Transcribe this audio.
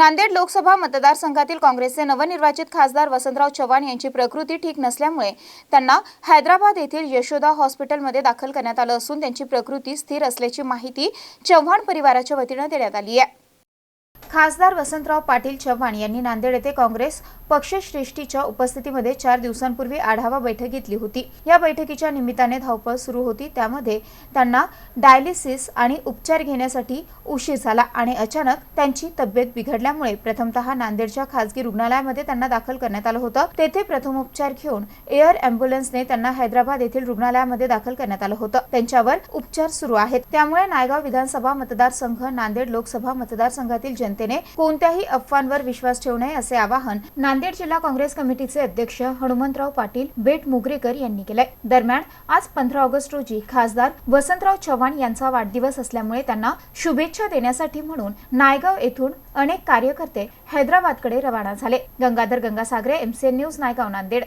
नांदेड लोकसभा मतदारसंघातील काँग्रेसचे नवनिर्वाचित खासदार वसंतराव चव्हाण यांची प्रकृती ठीक नसल्यामुळे त्यांना हैदराबाद येथील यशोदा हॉस्पिटलमध्ये दाखल करण्यात आलं असून त्यांची प्रकृती स्थिर असल्याची माहिती चव्हाण परिवाराच्या वतीनं देण्यात आली आहे. खासदार वसंतराव पाटील चव्हाण यांनी नांदेड येथे काँग्रेस पक्षश्रेष्ठीच्या उपस्थितीमध्ये चार दिवसांपूर्वी आढावा बैठक घेतली होती. या बैठकीच्या निमित्ताने धावपळ सुरू होती. त्यामध्ये त्यांना डायलिसिस आणि उपचार घेण्यासाठी उशीर झाला आणि अचानक त्यांची तब्येत बिघडल्यामुळे प्रथमतः नांदेडच्या खासगी रुग्णालयामध्ये त्यांना दाखल करण्यात आलं होतं. तेथे प्रथमोपचार घेऊन एअर अँब्युलन्सने त्यांना हैदराबाद येथील रुग्णालयामध्ये दाखल करण्यात आलं होतं. त्यांच्यावर उपचार सुरू आहेत. त्यामुळे नायगाव विधानसभा मतदारसंघ नांदेड लोकसभा मतदारसंघातील जनतेने कोणत्याही अफवांवर विश्वास ठेवू नये असे आवाहन नांदेड जिल्हा काँग्रेस कमिटीचे अध्यक्ष हनुमंतराव पाटील बेट मुगरेकर यांनी केलंय. दरम्यान आज पंधरा ऑगस्ट रोजी खासदार वसंतराव चव्हाण यांचा वाढदिवस असल्यामुळे त्यांना शुभेच्छा देण्यासाठी म्हणून नायगाव येथून अनेक कार्यकर्ते हैदराबादकडे रवाना झाले. Gangadhar Gangasagare MCN news Naigaon Nanded.